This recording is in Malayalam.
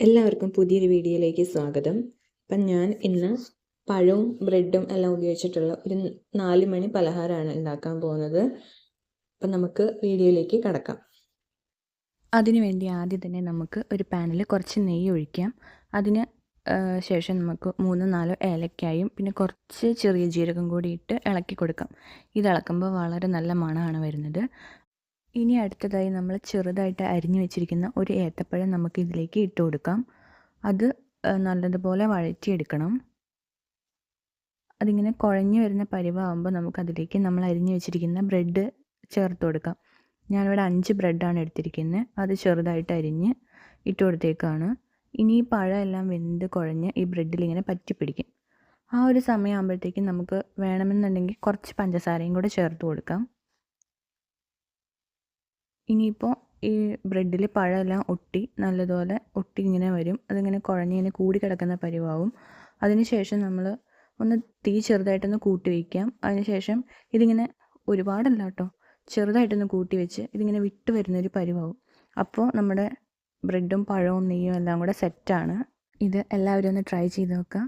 എല്ലാവർക്കും പുതിയൊരു വീഡിയോയിലേക്ക് സ്വാഗതം. അപ്പം ഞാൻ ഇന്ന് പഴവും ബ്രെഡും എല്ലാം ഉപയോഗിച്ചിട്ടുള്ള ഒരു നാല് മണി പലഹാരമാണ് ഉണ്ടാക്കാൻ പോകുന്നത്. അപ്പം നമുക്ക് വീഡിയോയിലേക്ക് കടക്കാം. അതിനുവേണ്ടി ആദ്യം തന്നെ നമുക്ക് ഒരു പാനിൽ കുറച്ച് നെയ്യ് ഒഴിക്കാം. അതിന് ശേഷം നമുക്ക് മൂന്നോ നാലോ ഏലക്കായും പിന്നെ കുറച്ച് ചെറിയ ജീരകം കൂടി ഇട്ട് ഇളക്കി കൊടുക്കാം. ഇത് ഇളക്കുമ്പോൾ വളരെ നല്ല മണമാണ് വരുന്നത്. ഇനി അടുത്തതായി നമ്മൾ ചെറുതായിട്ട് അരിഞ്ഞു വെച്ചിരിക്കുന്ന ഒരു ഏത്തപ്പഴം നമുക്ക് ഇതിലേക്ക് ഇട്ട് കൊടുക്കാം. അത് നല്ലതുപോലെ വഴറ്റിയെടുക്കണം. അതിങ്ങനെ കുഴഞ്ഞു വരുന്ന പരിവാകുമ്പോൾ നമുക്കതിലേക്ക് നമ്മൾ അരിഞ്ഞു വെച്ചിരിക്കുന്ന ബ്രെഡ് ചേർത്ത് കൊടുക്കാം. ഞാനിവിടെ അഞ്ച് ബ്രെഡാണ് എടുത്തിരിക്കുന്നത്. അത് ചെറുതായിട്ട് അരിഞ്ഞ് ഇട്ട് കൊടുത്തേക്കാണ്. ഇനി ഈ പഴമെല്ലാം വെന്ത് കുഴഞ്ഞ് ഈ ബ്രെഡിൽ ഇങ്ങനെ പറ്റിപ്പിടിക്കും. ആ ഒരു സമയമാകുമ്പോഴത്തേക്കും നമുക്ക് വേണമെന്നുണ്ടെങ്കിൽ കുറച്ച് പഞ്ചസാരയും കൂടെ ചേർത്ത് കൊടുക്കാം. ഇനിയിപ്പോൾ ഈ ബ്രെഡിൽ പഴമെല്ലാം ഒട്ടി നല്ലതുപോലെ ഒട്ടി ഇങ്ങനെ വരും. അതിങ്ങനെ കുഴഞ്ഞ് ഇങ്ങനെ കൂടി കിടക്കുന്ന പരിവാവും. അതിനുശേഷം നമ്മൾ ഒന്ന് തീ ചെറുതായിട്ടൊന്ന് കൂട്ടി വയ്ക്കാം അതിനുശേഷം ഇതിങ്ങനെ ഒരുപാടല്ല കേട്ടോ ചെറുതായിട്ടൊന്ന് കൂട്ടി വെച്ച് ഇതിങ്ങനെ വിട്ട് വരുന്നൊരു പരിവാവും. അപ്പോൾ നമ്മുടെ ബ്രെഡും പഴവും നെയ്യും എല്ലാം കൂടെ സെറ്റാണ്. ഇത് എല്ലാവരും ഒന്ന് ട്രൈ ചെയ്ത് നോക്കുക